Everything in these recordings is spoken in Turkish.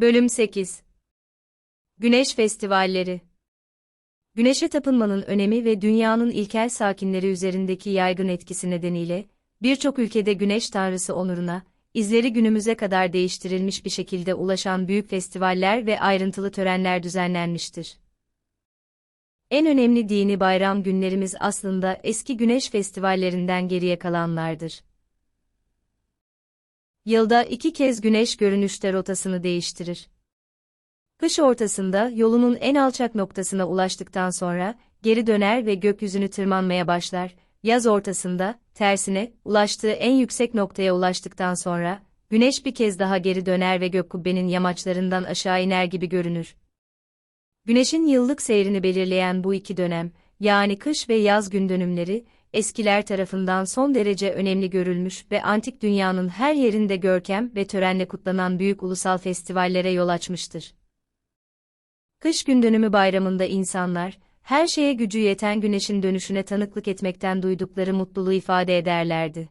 Bölüm 8 Güneş Festivalleri Güneşe tapınmanın önemi ve dünyanın ilkel sakinleri üzerindeki yaygın etkisi nedeniyle, birçok ülkede güneş tanrısı onuruna, izleri günümüze kadar değiştirilmiş bir şekilde ulaşan büyük festivaller ve ayrıntılı törenler düzenlenmiştir. En önemli dini bayram günlerimiz aslında eski güneş festivallerinden geriye kalanlardır. Yılda iki kez güneş görünüşte rotasını değiştirir. Kış ortasında yolunun en alçak noktasına ulaştıktan sonra geri döner ve gökyüzünü tırmanmaya başlar. Yaz ortasında tersine ulaştığı en yüksek noktaya ulaştıktan sonra güneş bir kez daha geri döner ve gök kubbenin yamaçlarından aşağı iner gibi görünür. Güneşin yıllık seyrini belirleyen bu iki dönem, yani kış ve yaz gün dönümleri, eskiler tarafından son derece önemli görülmüş ve antik dünyanın her yerinde görkem ve törenle kutlanan büyük ulusal festivallere yol açmıştır. Kış gün dönümü bayramında insanlar, her şeye gücü yeten güneşin dönüşüne tanıklık etmekten duydukları mutluluğu ifade ederlerdi.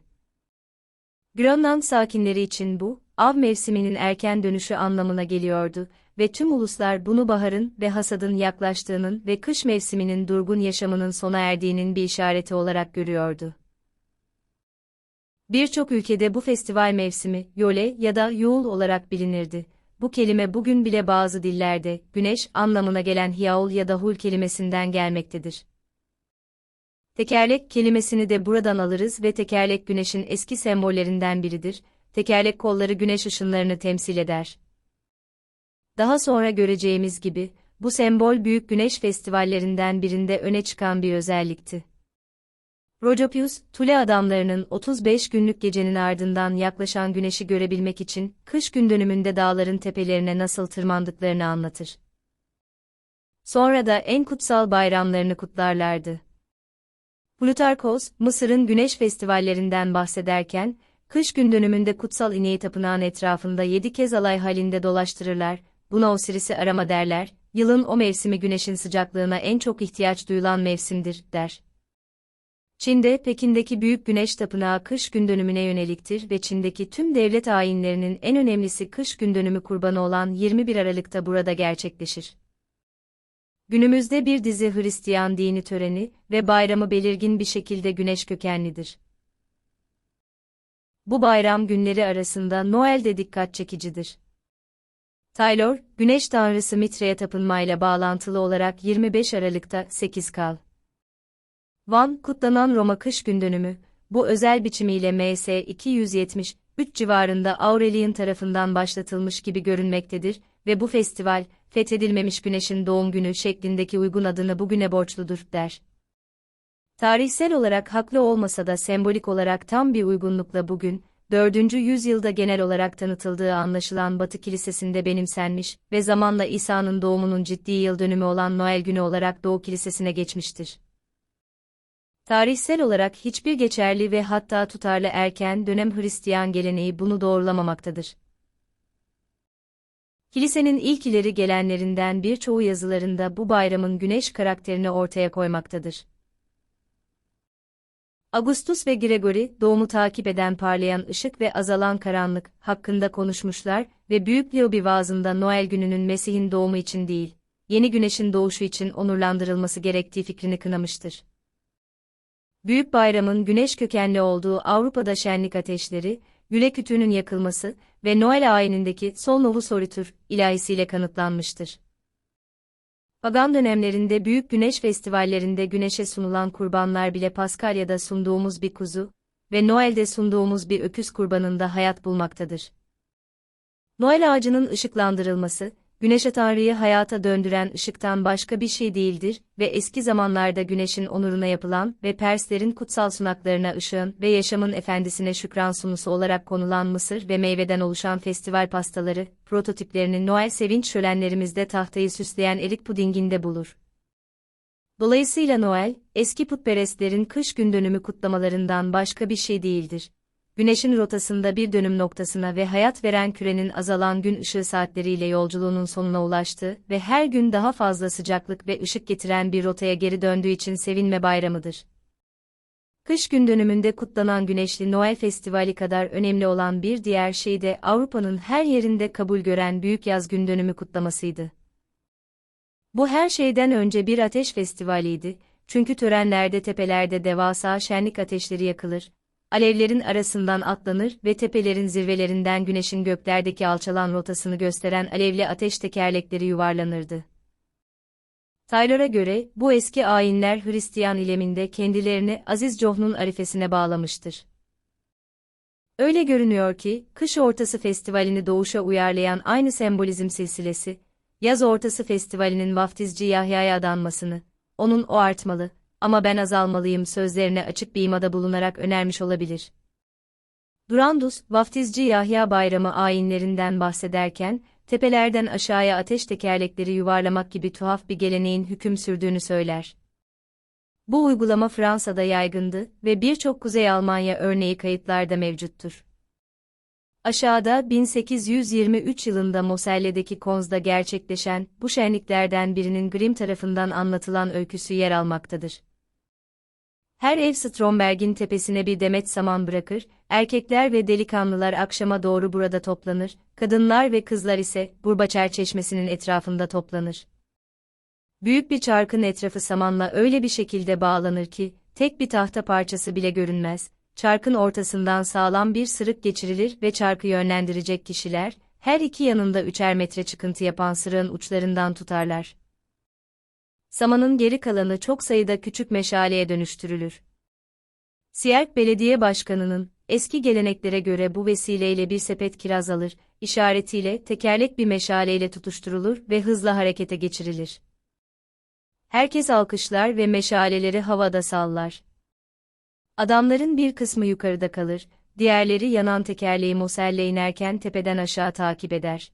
Grönland sakinleri için bu, av mevsiminin erken dönüşü anlamına geliyordu ve tüm uluslar bunu baharın ve hasadın yaklaştığının ve kış mevsiminin durgun yaşamının sona erdiğinin bir işareti olarak görüyordu. Birçok ülkede bu festival mevsimi, Yole ya da Yule olarak bilinirdi. Bu kelime bugün bile bazı dillerde, güneş anlamına gelen Hiaul ya da Hul kelimesinden gelmektedir. Tekerlek kelimesini de buradan alırız ve tekerlek güneşin eski sembollerinden biridir. Tekerlek kolları güneş ışınlarını temsil eder. Daha sonra göreceğimiz gibi, bu sembol büyük güneş festivallerinden birinde öne çıkan bir özellikti. Rojopius, Tule adamlarının 35 günlük gecenin ardından yaklaşan güneşi görebilmek için kış gün dönümünde dağların tepelerine nasıl tırmandıklarını anlatır. Sonra da en kutsal bayramlarını kutlarlardı. Plutarkos, Mısır'ın güneş festivallerinden bahsederken, kış gün dönümünde kutsal ineği tapınağın etrafında yedi kez alay halinde dolaştırırlar, buna Osiris'i arama derler, yılın o mevsimi güneşin sıcaklığına en çok ihtiyaç duyulan mevsimdir, der. Çin'de Pekin'deki Büyük Güneş Tapınağı kış gün dönümüne yöneliktir ve Çin'deki tüm devlet ayinlerinin en önemlisi kış gün dönümü kurbanı olan 21 Aralık'ta burada gerçekleşir. Günümüzde bir dizi Hristiyan dini töreni ve bayramı belirgin bir şekilde güneş kökenlidir. Bu bayram günleri arasında Noel de dikkat çekicidir. Taylor, güneş tanrısı Mitre'ye tapınmayla bağlantılı olarak 25 Aralık'ta 8 kal. Van, kutlanan Roma kış gündönümü, bu özel biçimiyle MS 273 civarında Aurelian tarafından başlatılmış gibi görünmektedir ve bu festival, fethedilmemiş güneşin doğum günü şeklindeki uygun adını bugüne borçludur, der. Tarihsel olarak haklı olmasa da sembolik olarak tam bir uygunlukla bugün, 4. yüzyılda genel olarak tanıtıldığı anlaşılan Batı Kilisesi'nde benimsenmiş ve zamanla İsa'nın doğumunun ciddi yıl dönümü olan Noel günü olarak Doğu Kilisesi'ne geçmiştir. Tarihsel olarak hiçbir geçerli ve hatta tutarlı erken dönem Hristiyan geleneği bunu doğrulamamaktadır. Kilisenin ilk ileri gelenlerinden birçoğu yazılarında bu bayramın güneş karakterini ortaya koymaktadır. Augustus ve Gregory, doğumu takip eden parlayan ışık ve azalan karanlık hakkında konuşmuşlar ve Büyük Leo bir vaazında Noel gününün Mesih'in doğumu için değil, yeni güneşin doğuşu için onurlandırılması gerektiği fikrini kınamıştır. Büyük Bayram'ın güneş kökenli olduğu Avrupa'da şenlik ateşleri, güle kütüğünün yakılması ve Noel ayinindeki Sol Novus Orbitur ilahisiyle kanıtlanmıştır. Pagan dönemlerinde büyük güneş festivallerinde güneşe sunulan kurbanlar bile Paskalya'da sunduğumuz bir kuzu ve Noel'de sunduğumuz bir öküz kurbanında hayat bulmaktadır. Noel ağacının ışıklandırılması, güneşe Tanrı'yı hayata döndüren ışıktan başka bir şey değildir ve eski zamanlarda güneşin onuruna yapılan ve Perslerin kutsal sunaklarına ışığın ve yaşamın efendisine şükran sunusu olarak konulan mısır ve meyveden oluşan festival pastaları, prototiplerini Noel sevinç şölenlerimizde tahtayı süsleyen erik pudinginde bulur. Dolayısıyla Noel, eski putperestlerin kış gün dönümü kutlamalarından başka bir şey değildir güneşin rotasında bir dönüm noktasına ve hayat veren kürenin azalan gün ışığı saatleriyle yolculuğunun sonuna ulaştı ve her gün daha fazla sıcaklık ve ışık getiren bir rotaya geri döndüğü için sevinme bayramıdır. Kış gün dönümünde kutlanan Güneşli Noel Festivali kadar önemli olan bir diğer şey de Avrupa'nın her yerinde kabul gören Büyük Yaz Gün Dönümü kutlamasıydı. Bu her şeyden önce bir ateş festivaliydi, çünkü törenlerde tepelerde devasa şenlik ateşleri yakılır, alevlerin arasından atlanır ve tepelerin zirvelerinden güneşin göklerdeki alçalan rotasını gösteren alevli ateş tekerlekleri yuvarlanırdı. Taylor'a göre, bu eski ayinler Hristiyan ileminde kendilerini Aziz Cohn'un arifesine bağlamıştır. Öyle görünüyor ki, kış ortası festivalini doğuşa uyarlayan aynı sembolizm silsilesi, yaz ortası festivalinin vaftizci Yahya'ya adanmasını, onun o artmalı, ama ben azalmalıyım sözlerine açık bir imada bulunarak önermiş olabilir. Durandus, vaftizci Yahya bayramı ayinlerinden bahsederken, tepelerden aşağıya ateş tekerlekleri yuvarlamak gibi tuhaf bir geleneğin hüküm sürdüğünü söyler. Bu uygulama Fransa'da yaygındı ve birçok Kuzey Almanya örneği kayıtlarda mevcuttur. Aşağıda 1823 yılında Moselle'deki Konz'da gerçekleşen bu şenliklerden birinin Grimm tarafından anlatılan öyküsü yer almaktadır. Her ev Stromberg'in tepesine bir demet saman bırakır, erkekler ve delikanlılar akşama doğru burada toplanır, kadınlar ve kızlar ise Burbaçer Çeşmesi'nin etrafında toplanır. Büyük bir çarkın etrafı samanla öyle bir şekilde bağlanır ki, tek bir tahta parçası bile görünmez, çarkın ortasından sağlam bir sırık geçirilir ve çarkı yönlendirecek kişiler, her iki yanında üçer metre çıkıntı yapan sırığın uçlarından tutarlar. Samanın geri kalanı çok sayıda küçük meşaleye dönüştürülür. Siyerk Belediye Başkanı'nın, eski geleneklere göre bu vesileyle bir sepet kiraz alır, işaretiyle tekerlek bir meşaleyle tutuşturulur ve hızla harekete geçirilir. Herkes alkışlar ve meşaleleri havada sallar. Adamların bir kısmı yukarıda kalır, diğerleri yanan tekerleği Mosel'le inerken tepeden aşağı takip eder.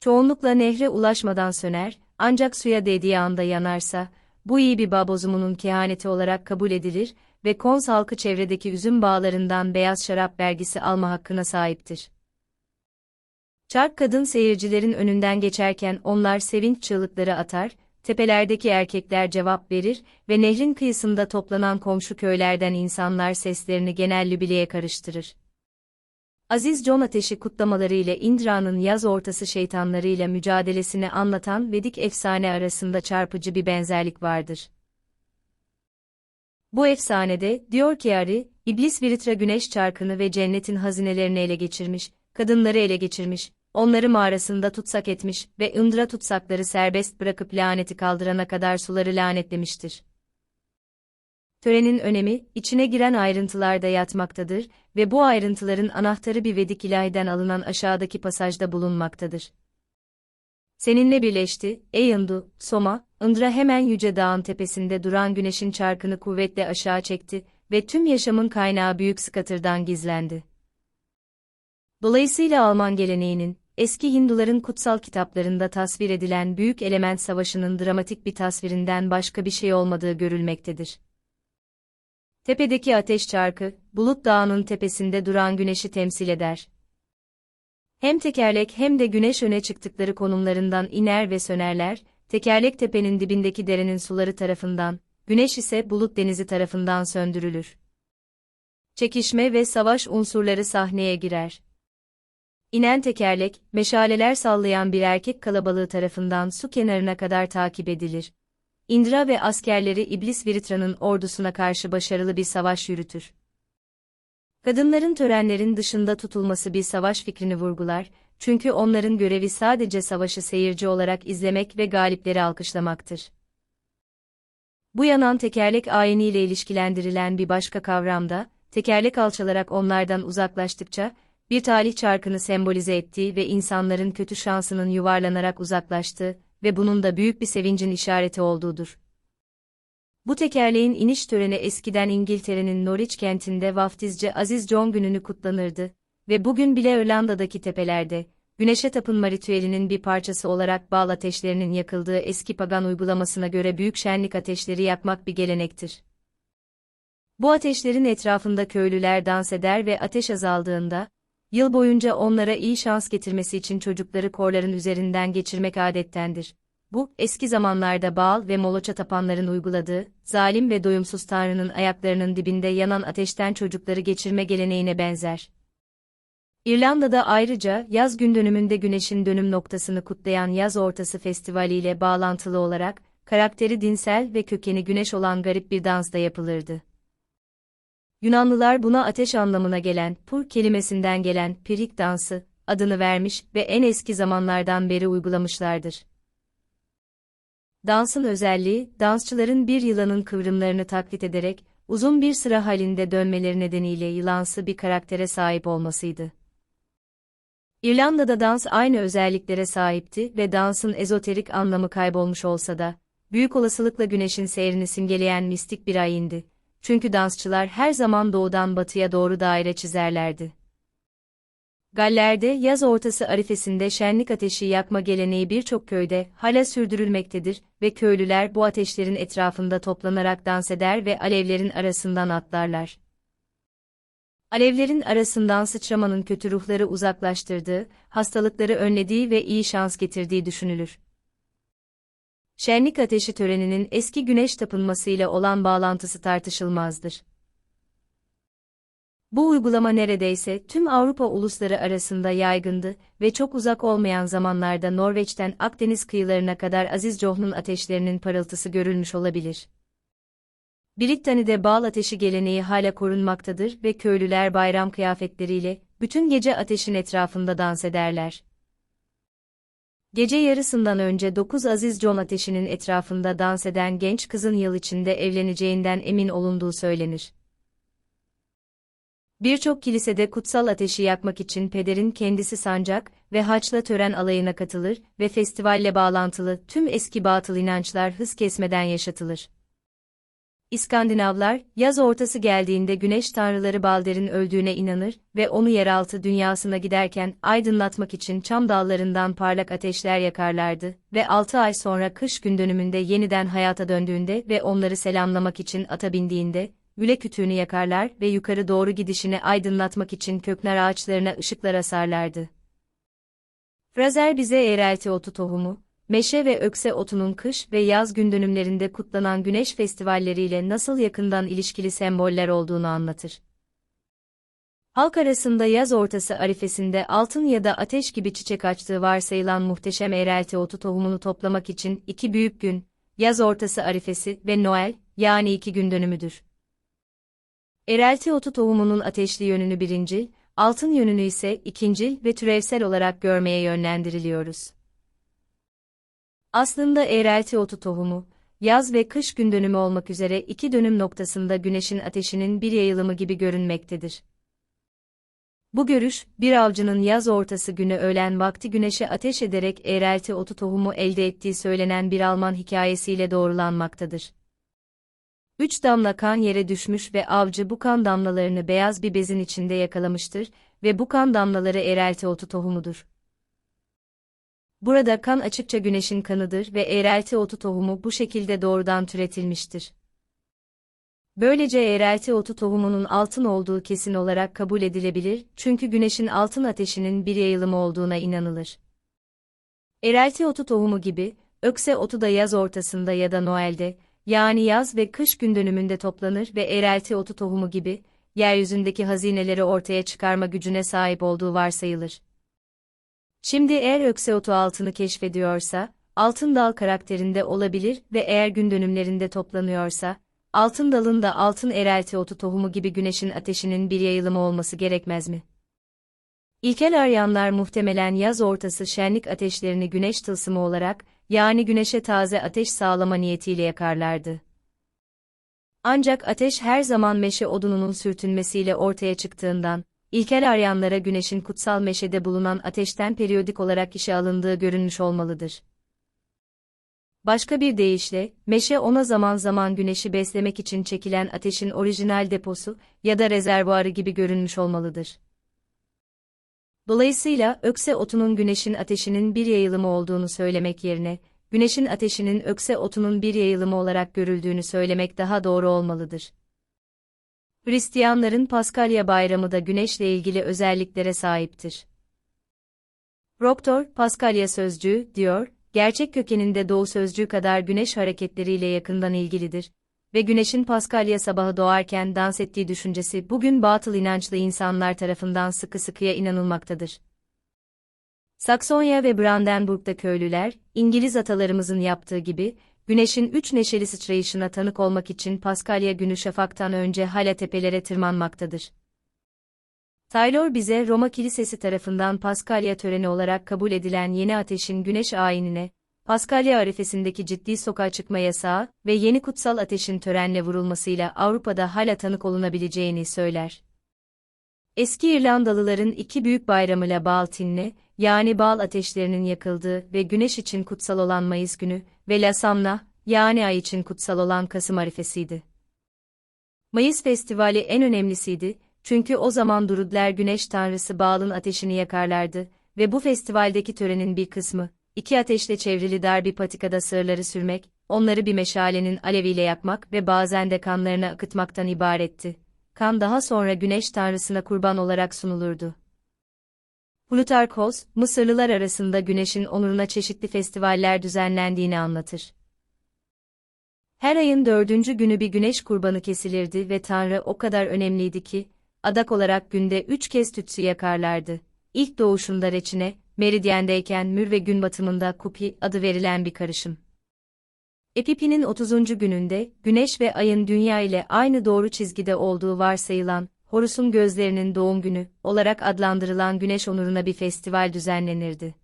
Çoğunlukla nehre ulaşmadan söner, ancak suya değdiği anda yanarsa, bu iyi bir babozumunun kehaneti olarak kabul edilir ve Kons halkı çevredeki üzüm bağlarından beyaz şarap vergisi alma hakkına sahiptir. Çark kadın seyircilerin önünden geçerken onlar sevinç çığlıkları atar, tepelerdeki erkekler cevap verir ve nehrin kıyısında toplanan komşu köylerden insanlar seslerini genel lübileye karıştırır. Aziz John Ateşi kutlamaları ile Indra'nın yaz ortası şeytanlarıyla mücadelesini anlatan Vedik efsane arasında çarpıcı bir benzerlik vardır. Bu efsanede, diyor ki Ari, İblis Viritra güneş çarkını ve cennetin hazinelerini ele geçirmiş, kadınları ele geçirmiş, onları mağarasında tutsak etmiş ve Indra tutsakları serbest bırakıp laneti kaldırana kadar suları lanetlemiştir. Törenin önemi, içine giren ayrıntılarda yatmaktadır ve bu ayrıntıların anahtarı bir Vedik ilahiden alınan aşağıdaki pasajda bulunmaktadır. Seninle birleşti, ey Indu, Soma, Indra hemen yüce dağın tepesinde duran güneşin çarkını kuvvetle aşağı çekti ve tüm yaşamın kaynağı büyük skatırdan gizlendi. Dolayısıyla Alman geleneğinin, eski Hinduların kutsal kitaplarında tasvir edilen büyük element savaşının dramatik bir tasvirinden başka bir şey olmadığı görülmektedir. Tepedeki ateş çarkı, Bulut Dağı'nın tepesinde duran güneşi temsil eder. Hem tekerlek hem de güneş öne çıktıkları konumlarından iner ve sönerler, tekerlek tepenin dibindeki derenin suları tarafından, güneş ise bulut denizi tarafından söndürülür. Çekişme ve savaş unsurları sahneye girer. İnen tekerlek, meşaleler sallayan bir erkek kalabalığı tarafından su kenarına kadar takip edilir. Indra ve askerleri İblis Viritra'nın ordusuna karşı başarılı bir savaş yürütür. Kadınların törenlerin dışında tutulması bir savaş fikrini vurgular, çünkü onların görevi sadece savaşı seyirci olarak izlemek ve galipleri alkışlamaktır. Bu yanan tekerlek ayiniyle ilişkilendirilen bir başka kavramda, tekerlek alçalarak onlardan uzaklaştıkça, bir talih çarkını sembolize ettiği ve insanların kötü şansının yuvarlanarak uzaklaştığı ve bunun da büyük bir sevincin işareti olduğudur. Bu tekerleğin iniş töreni eskiden İngiltere'nin Norwich kentinde vaftizci Aziz John gününü kutlanırdı ve bugün bile İrlanda'daki tepelerde, güneşe tapınma ritüelinin bir parçası olarak bal ateşlerinin yakıldığı eski pagan uygulamasına göre büyük şenlik ateşleri yakmak bir gelenektir. Bu ateşlerin etrafında köylüler dans eder ve ateş azaldığında, Yıl boyunca onlara iyi şans getirmesi için çocukları korların üzerinden geçirmek adettendir. Bu, eski zamanlarda Baal ve Moloç'a tapanların uyguladığı, zalim ve doyumsuz Tanrı'nın ayaklarının dibinde yanan ateşten çocukları geçirme geleneğine benzer. İrlanda'da ayrıca yaz gün dönümünde güneşin dönüm noktasını kutlayan Yaz Ortası Festivali ile bağlantılı olarak, karakteri dinsel ve kökeni güneş olan garip bir dans da yapılırdı. Yunanlılar buna ateş anlamına gelen, pur kelimesinden gelen pirik dansı, adını vermiş ve en eski zamanlardan beri uygulamışlardır. Dansın özelliği, dansçıların bir yılanın kıvrımlarını taklit ederek, uzun bir sıra halinde dönmeleri nedeniyle yılansı bir karaktere sahip olmasıydı. İrlanda'da dans aynı özelliklere sahipti ve dansın ezoterik anlamı kaybolmuş olsa da, büyük olasılıkla güneşin seyrini simgeleyen mistik bir ayindi. Çünkü dansçılar her zaman doğudan batıya doğru daire çizerlerdi. Galler'de yaz ortası arifesinde şenlik ateşi yakma geleneği birçok köyde hala sürdürülmektedir ve köylüler bu ateşlerin etrafında toplanarak dans eder ve alevlerin arasından atlarlar. Alevlerin arasından sıçramanın kötü ruhları uzaklaştırdığı, hastalıkları önlediği ve iyi şans getirdiği düşünülür. Şenlik ateşi töreninin eski güneş tapınmasıyla olan bağlantısı tartışılmazdır. Bu uygulama neredeyse tüm Avrupa ulusları arasında yaygındı ve çok uzak olmayan zamanlarda Norveç'ten Akdeniz kıyılarına kadar Aziz Cohn'un ateşlerinin parıltısı görülmüş olabilir. Britanya'da bal ateşi geleneği hala korunmaktadır ve köylüler bayram kıyafetleriyle bütün gece ateşin etrafında dans ederler. Gece yarısından önce 9 Aziz John ateşinin etrafında dans eden genç kızın yıl içinde evleneceğinden emin olunduğu söylenir. Birçok kilisede kutsal ateşi yakmak için pederin kendisi sancak ve haçla tören alayına katılır ve festivalle bağlantılı tüm eski batıl inançlar hız kesmeden yaşatılır. İskandinavlar, yaz ortası geldiğinde güneş tanrıları Balder'in öldüğüne inanır ve onu yeraltı dünyasına giderken aydınlatmak için çam dallarından parlak ateşler yakarlardı ve 6 ay sonra kış gün dönümünde yeniden hayata döndüğünde ve onları selamlamak için ata bindiğinde, güle kütüğünü yakarlar ve yukarı doğru gidişini aydınlatmak için köknar ağaçlarına ışıklar asarlardı. Frazer bize eğrelti otu tohumu, meşe ve ökse otunun kış ve yaz gün dönümlerinde kutlanan güneş festivalleriyle nasıl yakından ilişkili semboller olduğunu anlatır. Halk arasında yaz ortası arifesinde altın ya da ateş gibi çiçek açtığı varsayılan muhteşem eğrelti otu tohumunu toplamak için iki büyük gün, yaz ortası arifesi ve Noel, yani iki gün dönümüdür. Erelti otu tohumunun ateşli yönünü birinci, altın yönünü ise ikinci ve türevsel olarak görmeye yönlendiriliyoruz. Aslında eğrelti otu tohumu, yaz ve kış gün dönümü olmak üzere iki dönüm noktasında güneşin ateşinin bir yayılımı gibi görünmektedir. Bu görüş, bir avcının yaz ortası günü öğlen vakti güneşe ateş ederek eğrelti otu tohumu elde ettiği söylenen bir Alman hikayesiyle doğrulanmaktadır. Üç damla kan yere düşmüş ve avcı bu kan damlalarını beyaz bir bezin içinde yakalamıştır ve bu kan damlaları eğrelti otu tohumudur. Burada kan açıkça güneşin kanıdır ve eğrelti otu tohumu bu şekilde doğrudan türetilmiştir. Böylece eğrelti otu tohumunun altın olduğu kesin olarak kabul edilebilir çünkü güneşin altın ateşinin bir yayılımı olduğuna inanılır. Eğrelti otu tohumu gibi, ökse otu da yaz ortasında ya da Noel'de, yani yaz ve kış gün dönümünde toplanır ve eğrelti otu tohumu gibi, yeryüzündeki hazineleri ortaya çıkarma gücüne sahip olduğu varsayılır. Şimdi eğer ökseotu altını keşfediyorsa, altın dal karakterinde olabilir ve eğer gün dönümlerinde toplanıyorsa, altın dalında altın erelti otu tohumu gibi güneşin ateşinin bir yayılımı olması gerekmez mi? İlkel Aryanlar muhtemelen yaz ortası şenlik ateşlerini güneş tılsımı olarak, yani güneşe taze ateş sağlama niyetiyle yakarlardı. Ancak ateş her zaman meşe odununun sürtünmesiyle ortaya çıktığından, İlkel Aryanlara güneşin kutsal meşede bulunan ateşten periyodik olarak işe alındığı görünmüş olmalıdır. Başka bir deyişle, meşe ona zaman zaman güneşi beslemek için çekilen ateşin orijinal deposu ya da rezervuarı gibi görünmüş olmalıdır. Dolayısıyla ökse otunun güneşin ateşinin bir yayılımı olduğunu söylemek yerine, güneşin ateşinin ökse otunun bir yayılımı olarak görüldüğünü söylemek daha doğru olmalıdır. Hristiyanların Paskalya bayramı da güneşle ilgili özelliklere sahiptir. Proctor, Paskalya sözcüğü, diyor, gerçek kökeninde doğu sözcüğü kadar güneş hareketleriyle yakından ilgilidir ve güneşin Paskalya sabahı doğarken dans ettiği düşüncesi bugün batıl inançlı insanlar tarafından sıkı sıkıya inanılmaktadır. Saksonya ve Brandenburg'da köylüler, İngiliz atalarımızın yaptığı gibi, güneşin üç neşeli sıçrayışına tanık olmak için Paskalya günü şafaktan önce hala tepelere tırmanmaktadır. Taylor bize Roma Kilisesi tarafından Paskalya töreni olarak kabul edilen yeni ateşin güneş ayinine, Paskalya arifesindeki ciddi sokağa çıkma yasağı ve yeni kutsal ateşin törenle vurulmasıyla Avrupa'da hala tanık olunabileceğini söyler. Eski İrlandalıların iki büyük bayramıyla Baltinne, yani bal ateşlerinin yakıldığı ve güneş için kutsal olan Mayıs günü ve La Samna, yani ay için kutsal olan Kasım arifesiydi. Mayıs festivali en önemlisiydi, çünkü o zaman Durudler güneş tanrısı Baal'ın ateşini yakarlardı ve bu festivaldeki törenin bir kısmı, iki ateşle çevrili dar bir patikada sığırları sürmek, onları bir meşalenin aleviyle yakmak ve bazen de kanlarını akıtmaktan ibaretti. Kan daha sonra güneş tanrısına kurban olarak sunulurdu. Plutarkos, Mısırlılar arasında güneşin onuruna çeşitli festivaller düzenlendiğini anlatır. Her ayın dördüncü günü bir güneş kurbanı kesilirdi ve Tanrı o kadar önemliydi ki, adak olarak günde üç kez tütsü yakarlardı. İlk doğuşunda reçine, meridyendeyken mür ve gün batımında kupi adı verilen bir karışım. Epipi'nin 30. gününde, güneş ve ayın dünya ile aynı doğru çizgide olduğu varsayılan, Horus'un gözlerinin doğum günü olarak adlandırılan güneş onuruna bir festival düzenlenirdi.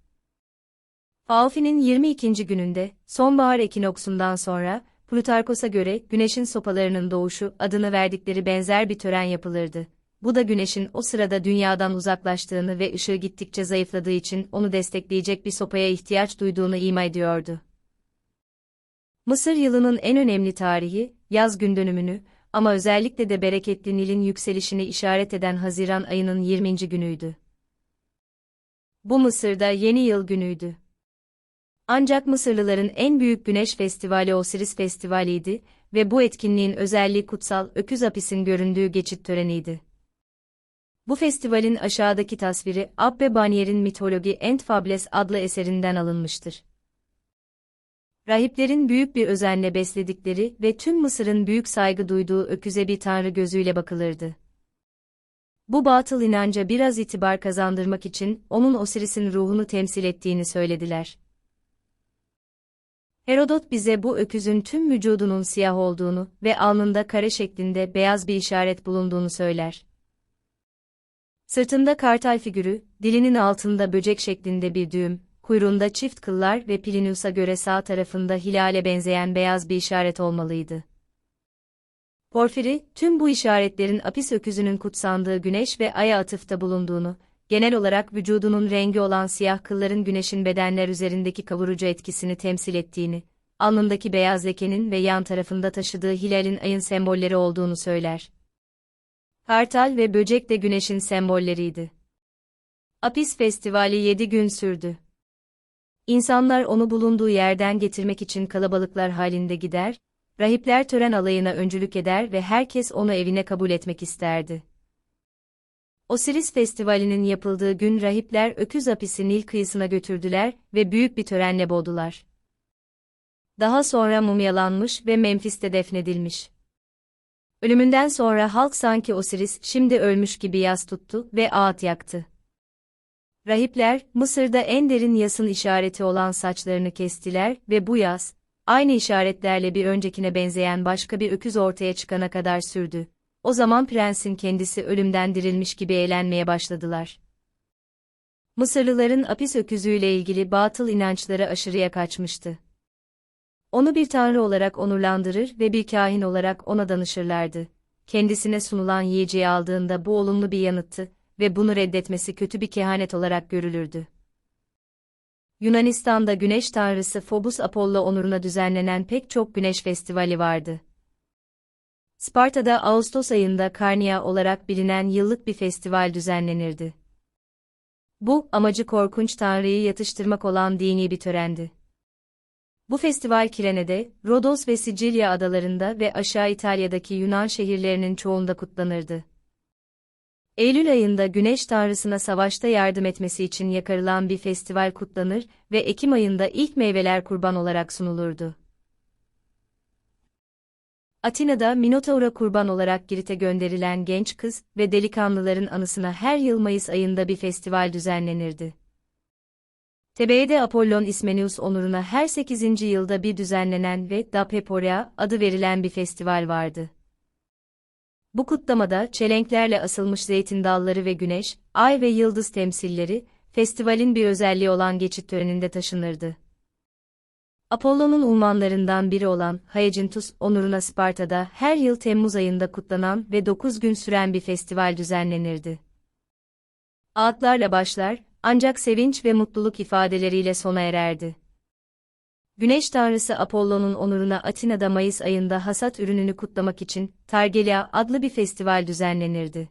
Alfi'nin 22. gününde, sonbahar ekinoksundan sonra, Plutarkos'a göre güneşin sopalarının doğuşu adını verdikleri benzer bir tören yapılırdı. Bu da güneşin o sırada dünyadan uzaklaştığını ve ışığı gittikçe zayıfladığı için onu destekleyecek bir sopaya ihtiyaç duyduğunu ima ediyordu. Mısır yılının en önemli tarihi, yaz gün dönümünü, ama özellikle de bereketli Nil'in yükselişini işaret eden Haziran ayının 20. günüydü. Bu Mısır'da yeni yıl günüydü. Ancak Mısırlıların en büyük güneş festivali Osiris Festivali'ydi ve bu etkinliğin özelliği kutsal öküz apisin göründüğü geçit töreniydi. Bu festivalin aşağıdaki tasviri Abbe Banier'in Mitologi and Fables adlı eserinden alınmıştır rahiplerin büyük bir özenle besledikleri ve tüm Mısır'ın büyük saygı duyduğu öküze bir tanrı gözüyle bakılırdı. Bu batıl inanca biraz itibar kazandırmak için onun Osiris'in ruhunu temsil ettiğini söylediler. Herodot bize bu öküzün tüm vücudunun siyah olduğunu ve alnında kare şeklinde beyaz bir işaret bulunduğunu söyler. Sırtında kartal figürü, dilinin altında böcek şeklinde bir düğüm, kuyruğunda çift kıllar ve Plinius'a göre sağ tarafında hilale benzeyen beyaz bir işaret olmalıydı. Porfiri, tüm bu işaretlerin apis öküzünün kutsandığı güneş ve aya atıfta bulunduğunu, genel olarak vücudunun rengi olan siyah kılların güneşin bedenler üzerindeki kavurucu etkisini temsil ettiğini, alnındaki beyaz lekenin ve yan tarafında taşıdığı hilalin ayın sembolleri olduğunu söyler. Kartal ve böcek de güneşin sembolleriydi. Apis Festivali 7 gün sürdü. İnsanlar onu bulunduğu yerden getirmek için kalabalıklar halinde gider, rahipler tören alayına öncülük eder ve herkes onu evine kabul etmek isterdi. Osiris Festivali'nin yapıldığı gün rahipler öküz apisi Nil kıyısına götürdüler ve büyük bir törenle boğdular. Daha sonra mumyalanmış ve Memphis'te defnedilmiş. Ölümünden sonra halk sanki Osiris şimdi ölmüş gibi yas tuttu ve ağıt yaktı. Rahipler, Mısır'da en derin yasın işareti olan saçlarını kestiler ve bu yas, aynı işaretlerle bir öncekine benzeyen başka bir öküz ortaya çıkana kadar sürdü. O zaman prensin kendisi ölümden dirilmiş gibi eğlenmeye başladılar. Mısırlıların Apis öküzüyle ilgili batıl inançları aşırıya kaçmıştı. Onu bir tanrı olarak onurlandırır ve bir kahin olarak ona danışırlardı. Kendisine sunulan yiyeceği aldığında bu olumlu bir yanıttı ve bunu reddetmesi kötü bir kehanet olarak görülürdü. Yunanistan'da güneş tanrısı Phobos Apollo onuruna düzenlenen pek çok güneş festivali vardı. Sparta'da Ağustos ayında Karnia olarak bilinen yıllık bir festival düzenlenirdi. Bu, amacı korkunç tanrıyı yatıştırmak olan dini bir törendi. Bu festival Kirene'de, Rodos ve Sicilya adalarında ve aşağı İtalya'daki Yunan şehirlerinin çoğunda kutlanırdı. Eylül ayında Güneş Tanrısına savaşta yardım etmesi için yakarılan bir festival kutlanır ve Ekim ayında ilk meyveler kurban olarak sunulurdu. Atina'da Minotaur'a kurban olarak Girit'e gönderilen genç kız ve delikanlıların anısına her yıl Mayıs ayında bir festival düzenlenirdi. Tebeyde Apollon Ismenius onuruna her 8. yılda bir düzenlenen ve Dapeporea adı verilen bir festival vardı. Bu kutlamada çelenklerle asılmış zeytin dalları ve güneş, ay ve yıldız temsilleri, festivalin bir özelliği olan geçit töreninde taşınırdı. Apollo'nun ulmanlarından biri olan Hyacinthus onuruna Sparta'da her yıl Temmuz ayında kutlanan ve 9 gün süren bir festival düzenlenirdi. Ağıtlarla başlar, ancak sevinç ve mutluluk ifadeleriyle sona ererdi. Güneş tanrısı Apollo'nun onuruna Atina'da Mayıs ayında hasat ürününü kutlamak için Targelia adlı bir festival düzenlenirdi.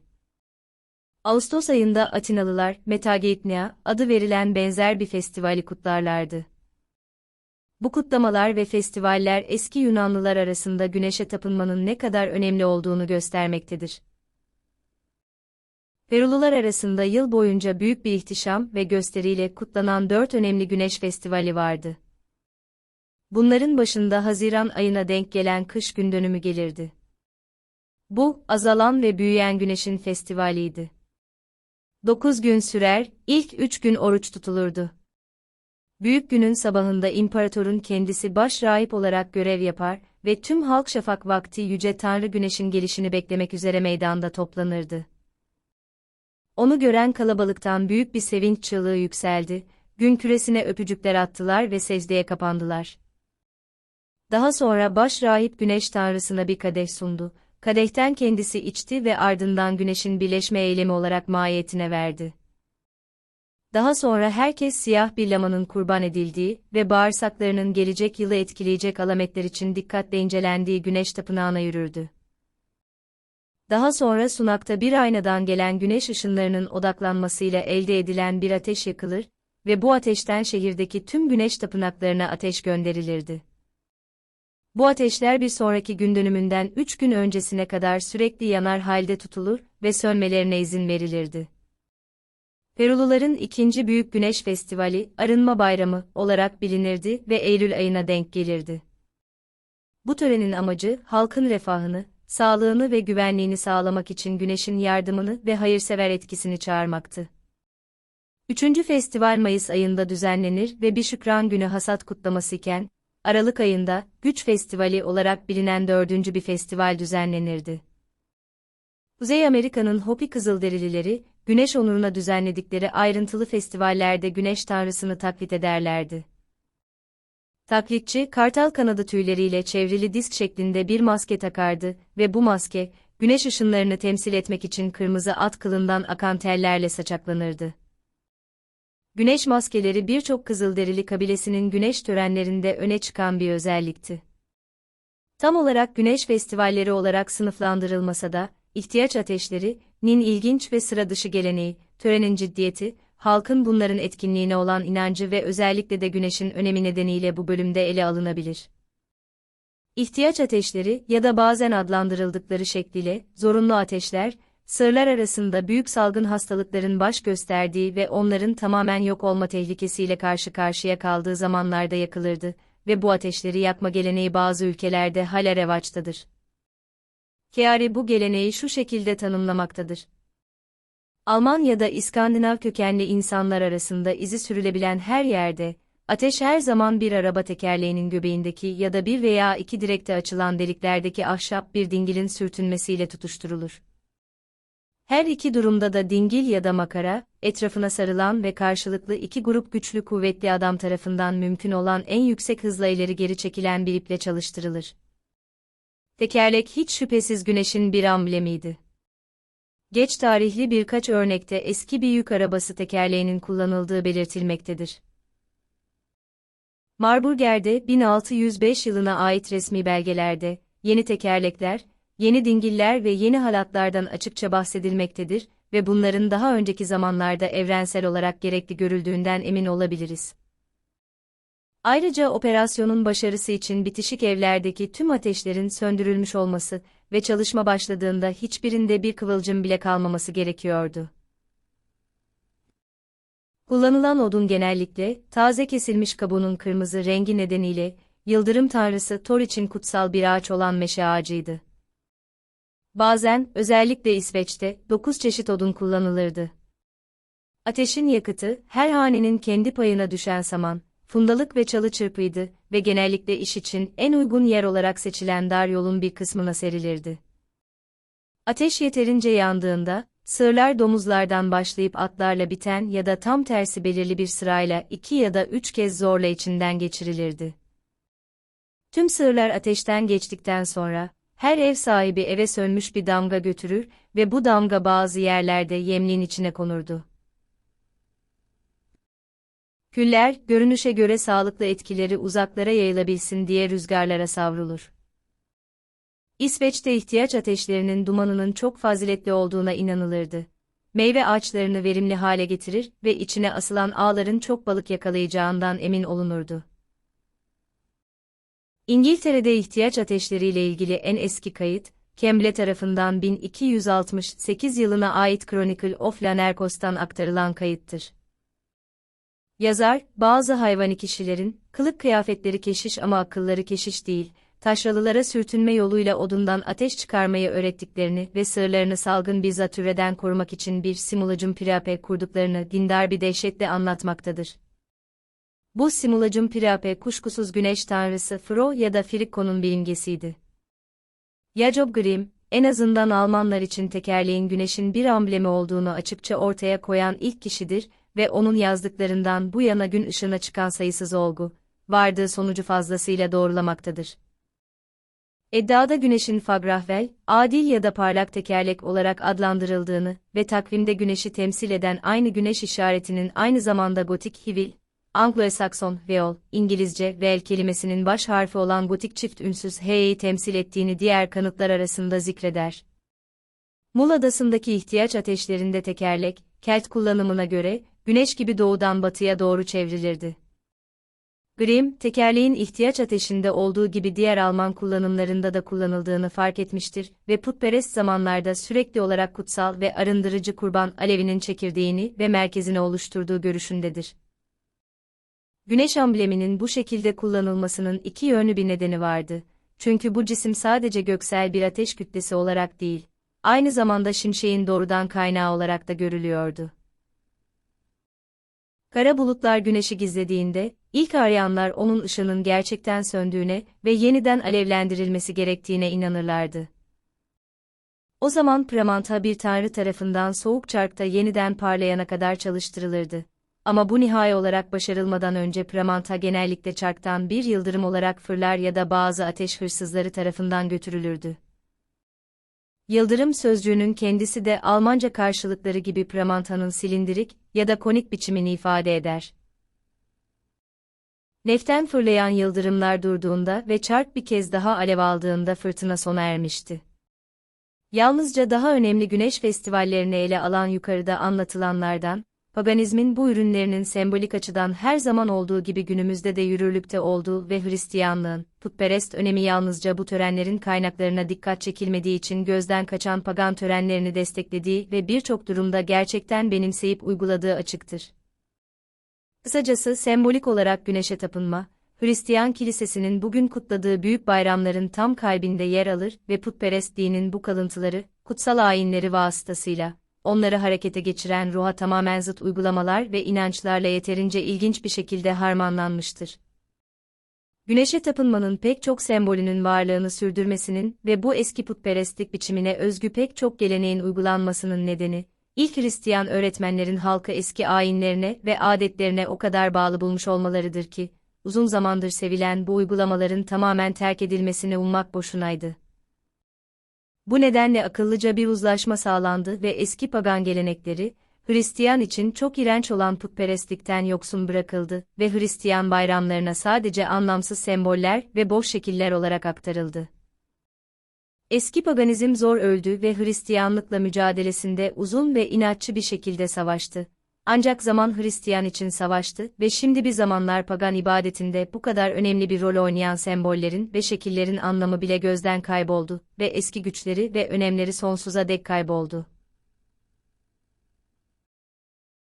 Ağustos ayında Atinalılar Metageitnia adı verilen benzer bir festivali kutlarlardı. Bu kutlamalar ve festivaller eski Yunanlılar arasında güneşe tapınmanın ne kadar önemli olduğunu göstermektedir. Perulular arasında yıl boyunca büyük bir ihtişam ve gösteriyle kutlanan dört önemli güneş festivali vardı. Bunların başında Haziran ayına denk gelen kış gün dönümü gelirdi. Bu, azalan ve büyüyen güneşin festivaliydi. Dokuz gün sürer, ilk üç gün oruç tutulurdu. Büyük günün sabahında imparatorun kendisi baş rahip olarak görev yapar ve tüm halk şafak vakti yüce tanrı güneşin gelişini beklemek üzere meydanda toplanırdı. Onu gören kalabalıktan büyük bir sevinç çığlığı yükseldi, gün küresine öpücükler attılar ve secdeye kapandılar. Daha sonra baş rahip güneş tanrısına bir kadeh sundu, kadehten kendisi içti ve ardından güneşin birleşme eylemi olarak mahiyetine verdi. Daha sonra herkes siyah bir lamanın kurban edildiği ve bağırsaklarının gelecek yılı etkileyecek alametler için dikkatle incelendiği güneş tapınağına yürürdü. Daha sonra sunakta bir aynadan gelen güneş ışınlarının odaklanmasıyla elde edilen bir ateş yakılır ve bu ateşten şehirdeki tüm güneş tapınaklarına ateş gönderilirdi. Bu ateşler bir sonraki gün dönümünden 3 gün öncesine kadar sürekli yanar halde tutulur ve sönmelerine izin verilirdi. Peruluların ikinci büyük güneş festivali, Arınma Bayramı olarak bilinirdi ve Eylül ayına denk gelirdi. Bu törenin amacı, halkın refahını, sağlığını ve güvenliğini sağlamak için güneşin yardımını ve hayırsever etkisini çağırmaktı. Üçüncü festival Mayıs ayında düzenlenir ve bir şükran günü hasat kutlaması iken, Aralık ayında, Güç Festivali olarak bilinen dördüncü bir festival düzenlenirdi. Kuzey Amerika'nın Hopi Kızılderilileri, güneş onuruna düzenledikleri ayrıntılı festivallerde güneş tanrısını taklit ederlerdi. Taklitçi, kartal kanadı tüyleriyle çevrili disk şeklinde bir maske takardı ve bu maske, güneş ışınlarını temsil etmek için kırmızı at kılından akan tellerle saçaklanırdı. Güneş maskeleri birçok Kızılderili kabilesinin güneş törenlerinde öne çıkan bir özellikti. Tam olarak güneş festivalleri olarak sınıflandırılmasa da, ihtiyaç ateşleri, nin ilginç ve sıra dışı geleneği, törenin ciddiyeti, halkın bunların etkinliğine olan inancı ve özellikle de güneşin önemi nedeniyle bu bölümde ele alınabilir. İhtiyaç ateşleri ya da bazen adlandırıldıkları şekliyle zorunlu ateşler, sırlar arasında büyük salgın hastalıkların baş gösterdiği ve onların tamamen yok olma tehlikesiyle karşı karşıya kaldığı zamanlarda yakılırdı ve bu ateşleri yakma geleneği bazı ülkelerde hala revaçtadır. Chiari bu geleneği şu şekilde tanımlamaktadır. Almanya'da İskandinav kökenli insanlar arasında izi sürülebilen her yerde, ateş her zaman bir araba tekerleğinin göbeğindeki ya da bir veya iki direkte açılan deliklerdeki ahşap bir dingilin sürtünmesiyle tutuşturulur. Her iki durumda da dingil ya da makara, etrafına sarılan ve karşılıklı iki grup güçlü kuvvetli adam tarafından mümkün olan en yüksek hızla ileri geri çekilen bir iple çalıştırılır. Tekerlek hiç şüphesiz güneşin bir amblemiydi. Geç tarihli birkaç örnekte eski bir yük arabası tekerleğinin kullanıldığı belirtilmektedir. Marburger'de 1605 yılına ait resmi belgelerde, yeni tekerlekler, yeni dingiller ve yeni halatlardan açıkça bahsedilmektedir ve bunların daha önceki zamanlarda evrensel olarak gerekli görüldüğünden emin olabiliriz. Ayrıca operasyonun başarısı için bitişik evlerdeki tüm ateşlerin söndürülmüş olması ve çalışma başladığında hiçbirinde bir kıvılcım bile kalmaması gerekiyordu. Kullanılan odun genellikle, taze kesilmiş kabuğunun kırmızı rengi nedeniyle, yıldırım tanrısı Thor için kutsal bir ağaç olan meşe ağacıydı. Bazen, özellikle İsveç'te, dokuz çeşit odun kullanılırdı. Ateşin yakıtı, her hanenin kendi payına düşen saman, fundalık ve çalı çırpıydı ve genellikle iş için en uygun yer olarak seçilen dar yolun bir kısmına serilirdi. Ateş yeterince yandığında, sığırlar domuzlardan başlayıp atlarla biten ya da tam tersi belirli bir sırayla iki ya da üç kez zorla içinden geçirilirdi. Tüm sığırlar ateşten geçtikten sonra, her ev sahibi eve sönmüş bir damga götürür ve bu damga bazı yerlerde yemliğin içine konurdu. Küller, görünüşe göre sağlıklı etkileri uzaklara yayılabilsin diye rüzgarlara savrulur. İsveç'te ihtiyaç ateşlerinin dumanının çok faziletli olduğuna inanılırdı. Meyve ağaçlarını verimli hale getirir ve içine asılan ağların çok balık yakalayacağından emin olunurdu. İngiltere'de ihtiyaç ateşleriyle ilgili en eski kayıt, Kemble tarafından 1268 yılına ait Chronicle of Lanercos'tan aktarılan kayıttır. Yazar, bazı hayvani kişilerin, kılık kıyafetleri keşiş ama akılları keşiş değil, taşralılara sürtünme yoluyla odundan ateş çıkarmayı öğrettiklerini ve sırlarını salgın bir zatürreden korumak için bir simulacım pirape kurduklarını dindar bir dehşetle anlatmaktadır. Bu simulacım pirape kuşkusuz güneş tanrısı Fro ya da Frikko'nun bir imgesiydi. Jacob Grimm, en azından Almanlar için tekerleğin güneşin bir amblemi olduğunu açıkça ortaya koyan ilk kişidir ve onun yazdıklarından bu yana gün ışığına çıkan sayısız olgu, vardığı sonucu fazlasıyla doğrulamaktadır. Eddada güneşin Fagrahvel, adil ya da parlak tekerlek olarak adlandırıldığını ve takvimde güneşi temsil eden aynı güneş işaretinin aynı zamanda gotik hivil, Anglo-Sakson veol, İngilizce vel kelimesinin baş harfi olan gotik çift ünsüz h'yi temsil ettiğini diğer kanıtlar arasında zikreder. Mul Adası'ndaki ihtiyaç ateşlerinde tekerlek, kelt kullanımına göre, güneş gibi doğudan batıya doğru çevrilirdi. Grimm, tekerleğin ihtiyaç ateşinde olduğu gibi diğer Alman kullanımlarında da kullanıldığını fark etmiştir ve putperest zamanlarda sürekli olarak kutsal ve arındırıcı kurban alevinin çekirdeğini ve merkezini oluşturduğu görüşündedir. Güneş ambleminin bu şekilde kullanılmasının iki yönlü bir nedeni vardı. Çünkü bu cisim sadece göksel bir ateş kütlesi olarak değil, aynı zamanda şimşeğin doğrudan kaynağı olarak da görülüyordu. Kara bulutlar güneşi gizlediğinde, ilk arayanlar onun ışının gerçekten söndüğüne ve yeniden alevlendirilmesi gerektiğine inanırlardı. O zaman Pramanta bir tanrı tarafından soğuk çarkta yeniden parlayana kadar çalıştırılırdı. Ama bu nihai olarak başarılmadan önce Pramanta genellikle çarktan bir yıldırım olarak fırlar ya da bazı ateş hırsızları tarafından götürülürdü. Yıldırım sözcüğünün kendisi de Almanca karşılıkları gibi Pramanta'nın silindirik ya da konik biçimini ifade eder. Neften fırlayan yıldırımlar durduğunda ve çark bir kez daha alev aldığında fırtına sona ermişti. Yalnızca daha önemli güneş festivallerini ele alan yukarıda anlatılanlardan, paganizmin bu ürünlerinin sembolik açıdan her zaman olduğu gibi günümüzde de yürürlükte olduğu ve Hristiyanlığın, putperest önemi yalnızca bu törenlerin kaynaklarına dikkat çekilmediği için gözden kaçan pagan törenlerini desteklediği ve birçok durumda gerçekten benimseyip uyguladığı açıktır. Kısacası sembolik olarak güneşe tapınma, Hristiyan kilisesinin bugün kutladığı büyük bayramların tam kalbinde yer alır ve putperest dinin bu kalıntıları, kutsal ayinleri vasıtasıyla, onları harekete geçiren ruha tamamen zıt uygulamalar ve inançlarla yeterince ilginç bir şekilde harmanlanmıştır. Güneşe tapınmanın pek çok sembolünün varlığını sürdürmesinin ve bu eski putperestlik biçimine özgü pek çok geleneğin uygulanmasının nedeni, ilk Hristiyan öğretmenlerin halkı eski ayinlerine ve adetlerine o kadar bağlı bulmuş olmalarıdır ki, uzun zamandır sevilen bu uygulamaların tamamen terk edilmesini ummak boşunaydı. Bu nedenle akıllıca bir uzlaşma sağlandı ve eski pagan gelenekleri, Hristiyan için çok iğrenç olan putperestlikten yoksun bırakıldı ve Hristiyan bayramlarına sadece anlamsız semboller ve boş şekiller olarak aktarıldı. Eski paganizm zor öldü ve Hristiyanlıkla mücadelesinde uzun ve inatçı bir şekilde savaştı. Ancak zaman Hristiyan için savaştı ve şimdi bir zamanlar pagan ibadetinde bu kadar önemli bir rol oynayan sembollerin ve şekillerin anlamı bile gözden kayboldu ve eski güçleri ve önemleri sonsuza dek kayboldu.